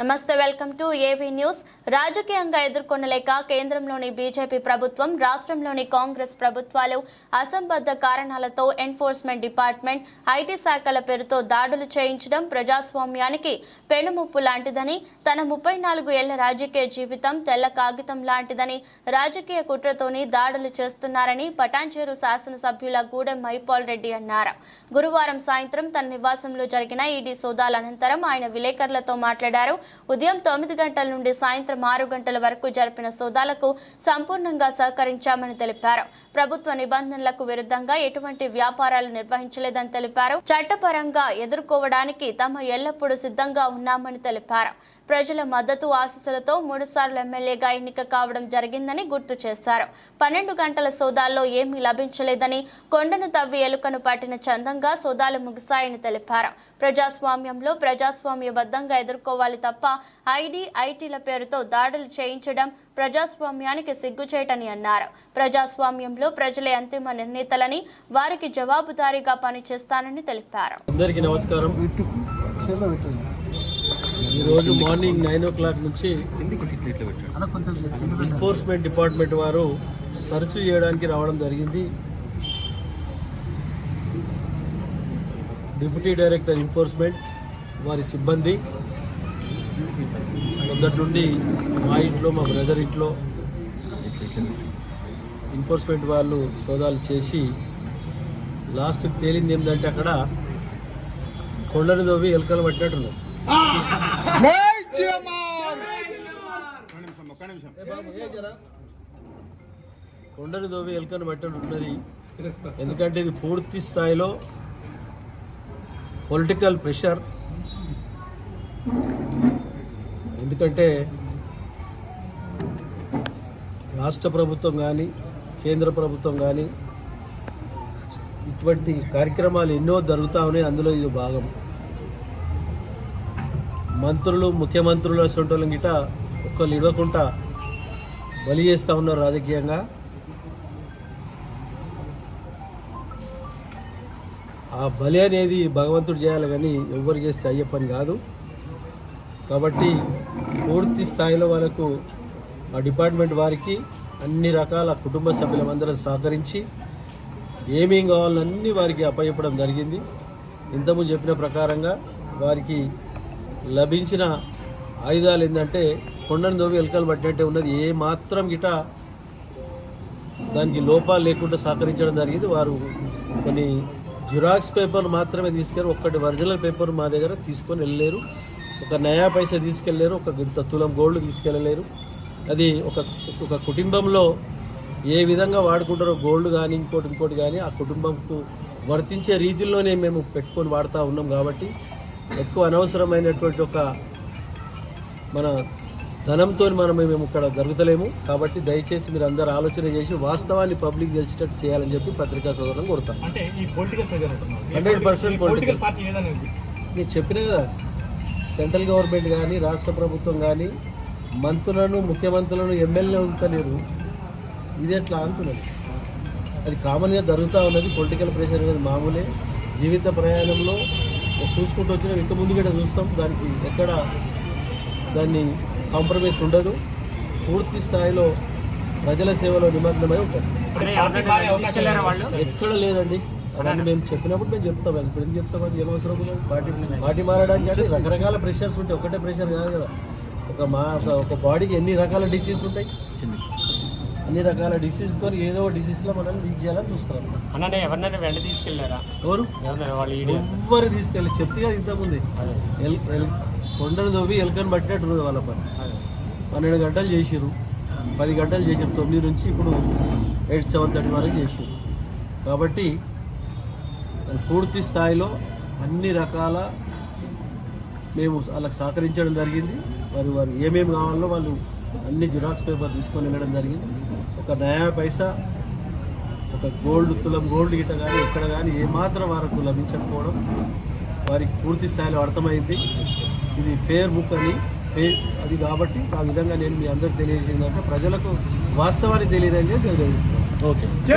నమస్తే welcome to AV news రాజకీయంగా ఎదుర్కొనలేక కేంద్రంలోని బీజేపీ ప్రభుత్వం రాష్ట్రంలోని కాంగ్రెస్ ప్రభుత్వాలు అసంబద్ధ కారణాలతో ఎన్ఫోర్స్మెంట్ డిపార్ట్మెంట్ ఐటీ శాఖల పేరుతో దాడులు చేయించడం ప్రజాస్వామ్యానికి పెనుముప్పు లాంటిదని తన ముప్పై నాలుగు ఏళ్ళ రాజకీయ జీవితం తెల్ల కాగితం లాంటిదని రాజకీయ కుట్రతోని దాడులు చేస్తున్నారని పటాన్చేరు శాసనసభ్యుల గూడెం మైపాల్ రెడ్డి అన్నారు. గురువారం సాయంత్రం తన నివాసంలో జరిగిన ఈడీ సోదాల అనంతరం ఆయన విలేకరులతో మాట్లాడారు. ఉదయం తొమ్మిది గంటల నుండి సాయంత్రం ఆరు గంటల వరకు జరిపిన సోదాలకు సంపూర్ణంగా సహకరించామని తెలిపారు. ప్రభుత్వ నిబంధనలకు విరుద్ధంగా ఎటువంటి వ్యాపారాలు నిర్వహించలేదని తెలిపారు. చట్టపరంగా ఎదుర్కోవడానికి తమ ఎల్లప్పుడూ సిద్ధంగా ఉన్నామని తెలిపారు. ప్రజల మద్దతు ఆశీస్సులతో మూడుసార్లు ఎమ్మెల్యేగా ఎన్నిక కావడం జరిగిందని గుర్తు చేశారు. పన్నెండు గంటల సోదాల్లో ఏమీ లభించలేదని కొండను తవ్వి ఎలుకను పట్టిన చందంగా సోదాలు ముగిశాయని తెలిపారు. ప్రజాస్వామ్యంలో ప్రజాస్వామ్యబద్ధంగా ఎదుర్కోవాలి తప్ప ఐడి ఐటీల పేరుతో దాడులు చేయించడం ప్రజాస్వామ్యానికి సిగ్గుచేటని అన్నారు. ప్రజాస్వామ్యంలో ప్రజలే అంతిమ నిర్ణేతలని వారికి జవాబుదారీగా పనిచేస్తానని తెలిపారు. అందరికీ నమస్కారం. ఈరోజు మార్నింగ్ నైన్ ఓ క్లాక్ నుంచి ఎన్ఫోర్స్మెంట్ డిపార్ట్మెంట్ వారు సర్చ్ చేయడానికి రావడం జరిగింది. డిప్యూటీ డైరెక్టర్ ఎన్ఫోర్స్మెంట్ వారి సిబ్బంది. మొదటి నుండి మా ఇంట్లో మా బ్రదర్ ఇంట్లో ఎన్ఫోర్స్మెంట్ వాళ్ళు సోదాలు చేసి లాస్ట్కి తేలింది ఏంటంటే అక్కడ కొండను దవ్వి ఎలుకలు పట్టినట్టున్నారు. కొండను దోవి ఎలుకను పట్టడం ఉన్నది. ఎందుకంటే ఇది పూర్తి స్థాయిలో పొలిటికల్ ప్రెషర్ ఎందుకంటే రాష్ట్ర ప్రభుత్వం కానీ కేంద్ర ప్రభుత్వం కానీ ఇటువంటి కార్యక్రమాలు ఎన్నో జరుగుతూ ఉన్నాయి. అందులో ఇది భాగం. మంత్రులు ముఖ్యమంత్రులు అసలు గిట ఒక్కళ్ళు ఇవ్వకుండా బలి చేస్తూ ఉన్నారు రాజకీయంగా. ఆ బలి అనేది భగవంతుడు చేయాలి కానీ ఎవరు చేస్తే అయ్యే పని కాదు. కాబట్టి పూర్తి స్థాయిలో వాళ్ళకు ఆ డిపార్ట్మెంట్ వారికి అన్ని రకాల కుటుంబ సభ్యులందరం సహకరించి ఏమేం కావాలన్నీ వారికి అప్పచెప్పడం జరిగింది. ఇంతకుముందు చెప్పిన ప్రకారంగా వారికి లభించిన ఆయుధాలు ఏంటంటే కొండను దోవి ఎలకలు పట్టినట్టే ఉన్నది. ఏ మాత్రం గిట దానికి లోపాలు లేకుండా సహకరించడం జరిగింది. వారు కొన్ని జిరాక్స్ పేపర్ మాత్రమే తీసుకెళ్ళి ఒక్కటి ఒరిజినల్ పేపర్ మా దగ్గర తీసుకొని వెళ్ళలేరు. ఒక నయా పైసా తీసుకెళ్ళలేరు. ఒక ఇంత తులం గోల్డ్ తీసుకెళ్ళలేరు. అది ఒక ఒక కుటుంబంలో ఏ విధంగా వాడుకుంటారో గోల్డ్ కానీ ఇంకోటి ఇంకోటి కానీ ఆ కుటుంబంకు వర్తించే రీతిలోనే మేము పెట్టుకొని వాడుతూ ఉన్నాం కాబట్టి ఎక్కువ అనవసరమైనటువంటి ఒక మన ధనంతో మనం మేము ఇక్కడ జరుగుతలేము. కాబట్టి దయచేసి మీరు అందరు ఆలోచన చేసి వాస్తవాన్ని పబ్లిక్ తెలిసేటట్టు చేయాలని చెప్పి పత్రికా సోదరులను అంటున్నారు. Hundred percent political. నేను చెప్పిన కదా సెంట్రల్ గవర్నమెంట్ కానీ రాష్ట్ర ప్రభుత్వం కానీ మంత్రులను ముఖ్యమంత్రులను ఎమ్మెల్యే ఉంటలేరు. ఇది ఎట్లా అంటున్నది అది కామన్గా జరుగుతూ ఉన్నది. పొలిటికల్ ప్రెషర్ అనేది మామూలే. జీవిత ప్రయాణంలో చూసుకుంటూ వచ్చిన ఇంత ముందు కూడా చూస్తాం. దానికి ఎక్కడ దాన్ని కాంప్రమైజ్ ఉండదు. పూర్తి స్థాయిలో ప్రజల సేవలో నిమగ్నమై ఉంటారు. ఎక్కడ లేదండి. అవన్నీ మేము చెప్పినప్పుడు మేము చెప్తాం. ఇప్పుడు ఎందుకు చెప్తాం? అది ఏమవసరం? ఉంది? పార్టీ పార్టీ మారడానికి అంటే రకరకాల ప్రెషర్స్ ఉంటాయి. ఒకటే ప్రెషర్ కాదు కదా. ఒక మా ఒక- ఒక బాడీకి ఎన్ని రకాల డిసీజ్ ఉంటాయి? అన్ని రకాల డిసీజ్తో ఏదో డిసీజ్లో మనం లీక్ చేయాలని చూస్తాం అన్ననే ఎవరినైనా వెంట తీసుకెళ్ళారా ఎవరు? వాళ్ళు ఎవ్వరు తీసుకెళ్ళి చెప్తే కదా ఇంతకుముందే కొండను దవ్వి ఎలుకని పట్టినట్టు వాళ్ళ పని. పన్నెండు గంటలు చేసిర్రు. పది గంటలు చేసిర్రు. తొమ్మిది నుంచి ఇప్పుడు ఎయిట్ సెవెన్ థర్టీ వరకు చేసిర్రు. కాబట్టి పూర్తి స్థాయిలో అన్ని రకాల మేము వాళ్ళకి సహకరించడం జరిగింది. వారు వారు ఏమేమి కావాలో వాళ్ళు అన్ని జిరాక్స్ పేపర్ తీసుకొని వెళ్ళడం జరిగింది. ఒక నయా పైసా ఒక గోల్డ్ తులం గోల్డ్ గిట కానీ ఎక్కడ కానీ ఏమాత్రం వారికి లభించకపోవడం వారికి పూర్తి స్థాయిలో అర్థమైంది. ఇది ఫేర్ బుక్ అని ఫేర్ అది కాబట్టి ఆ విధంగా నేను మీ అందరికి తెలియజేసిందంటే ప్రజలకు వాస్తవాన్ని తెలియదని తెలియజేస్తున్నాను. ఓకే.